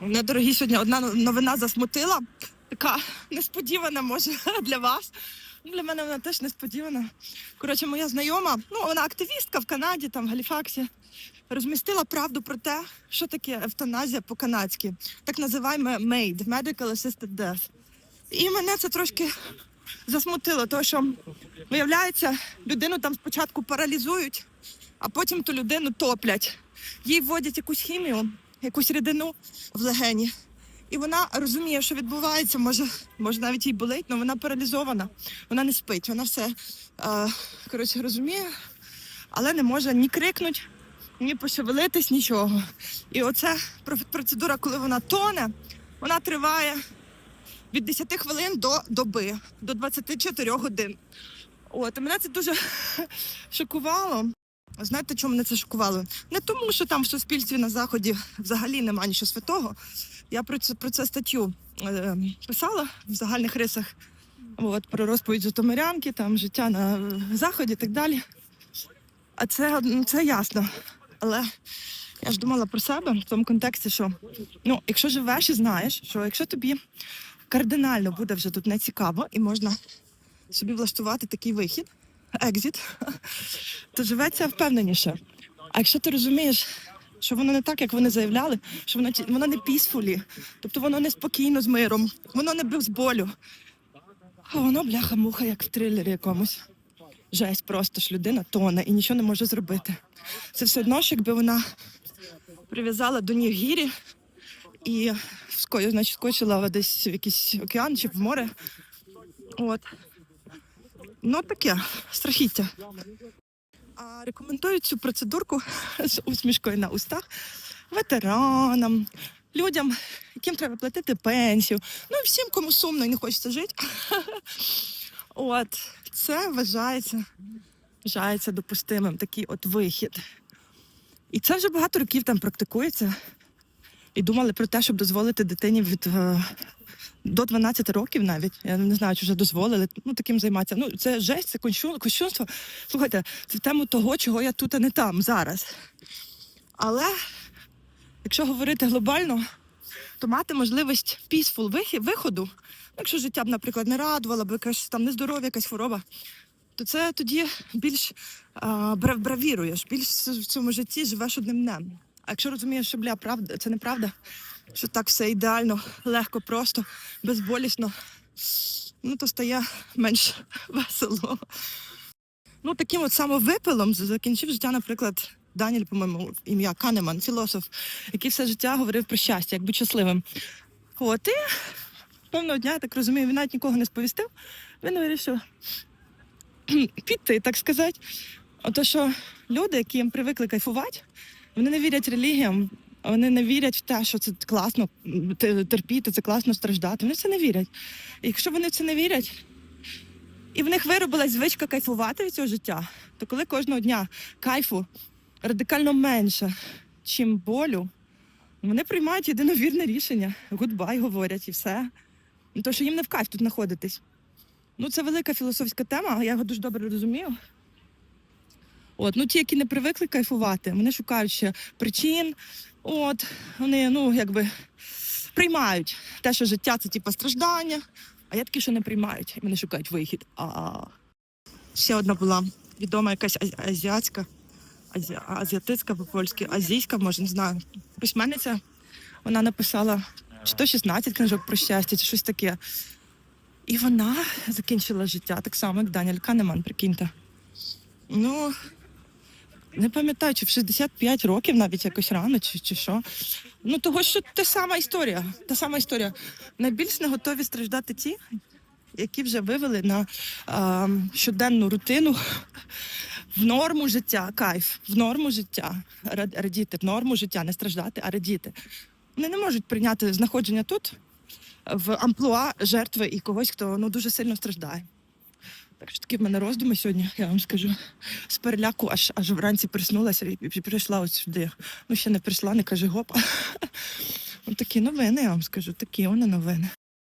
Мене, дорогі, сьогодні одна новина засмутила. Така несподівана, може, для вас. Ну, Для мене вона теж несподівана. Коротше, моя знайома, ну вона активістка в Канаді, там в Галіфаксі, розмістила правду про те, що таке евтаназія по-канадськи, так називаємо MAID, Medical Assisted Death. І мене це трошки засмутило, тому що, виявляється, людину там спочатку паралізують, а потім ту людину топлять. Їй вводять якусь хімію, якусь рідину в легені. І вона розуміє, що відбувається, може, може навіть їй болить, але вона паралізована, вона не спить, вона все е, коротше, розуміє, але не може ні крикнути, ні пошевелитись, нічого. І оця про- процедура, коли вона тоне, вона триває від 10 хвилин до доби, до 24 годин. От, і мене це дуже шокувало. Знаєте, чому мене це шокувало? Не тому, що там в суспільстві на заході взагалі немає нічого святого. Я про це про це статтю е, писала в загальних рисах. От, про розповідь Житомирянки, там життя на е, заході і так далі. А це, ну, це ясно. Але я ж думала про себе в тому контексті, що ну, якщо живеш і знаєш, що якщо тобі кардинально буде вже тут не цікаво і можна собі влаштувати такий вихід, екзит, то живеться впевненіше. А якщо ти розумієш, що воно не так, як вони заявляли, що воно, воно не пісфулі, тобто воно не спокійно з миром, воно не без болю. А воно бляха-муха, як в трилері якомусь. Жесть, просто ж людина тоне і нічого не може зробити. Це все одно, що якби вона прив'язала до ніг гірі і значить, скочила десь в якийсь океан чи в море. От. Ну, таке страхіття. А рекомендую цю процедурку з усмішкою на устах ветеранам, людям, яким треба платити пенсію. Ну всім, кому сумно і не хочеться жити. От це вважається, вважається допустимим такий от вихід. І це вже багато років там практикується. І думали про те, щоб дозволити дитині від е, до 12 років навіть. Я не знаю, чи вже дозволили ну, таким займатися. Ну, це жесть, це кощунство. Слухайте, це в тему того, чого я тут, а не там зараз. Але якщо говорити глобально, то мати можливість peaceful виходу, ну, якщо життя б, наприклад, не радувало, бо якась там нездоров'я, якась хвороба, то це тоді більш а, бравіруєш, більш в цьому житті живеш одним днем. А якщо розумієш, що бля, правда, це неправда, що так все ідеально, легко, просто, безболісно, ну то стає менш весело. Ну, таким от самовипилом закінчив життя, наприклад, Даніль, по-моєму, ім'я Канеман, філософ, який все життя говорив про щастя, як бути щасливим. От і певного дня, я так розумію, він навіть нікого не сповістив. Він вирішив піти, так сказати. Ото що люди, які їм привикли кайфувати, вони не вірять релігіям, вони не вірять в те, що це класно терпіти, це класно страждати. Вони це не вірять. І якщо вони в це не вірять, і в них виробилась звичка кайфувати від цього життя, то коли кожного дня кайфу радикально менше, чим болю, вони приймають єдиновірне рішення. Гудбай говорять і все. Ну, то, що їм не в кайф тут знаходитись. Ну, це велика філософська тема, я його дуже добре розумію. От, ну ті, які не привикли кайфувати, вони шукають ще причин. От, вони, ну, якби приймають те, що життя це типу страждання, а я такі, що не приймають, і вони шукають вихід. А ще одна була відома якась аз- азіатська, азі... азіатицька по-польськи, азійська, може, не знаю. Письменниця. Вона написала чи то 16 книжок про щастя, чи щось таке. І вона закінчила життя так само, як Даніель Канеман, прикиньте. Ну, не пам'ятаю, чи в 65 років навіть якось рано, чи, чи що. Ну, того, що та сама історія. Та сама історія. Найбільш не готові страждати ті, які вже вивели на а, щоденну рутину в норму життя, кайф, в норму життя, радіти, в норму життя, не страждати, а радіти. Вони не можуть прийняти знаходження тут в амплуа жертви і когось, хто ну, дуже сильно страждає. Що такі в мене роздуми сьогодні, я вам скажу. З переляку аж аж вранці приснулася і, прийшла ось сюди. Ну, ще не прийшла, не кажи гоп. Такі новини, я вам скажу, такі вони новини.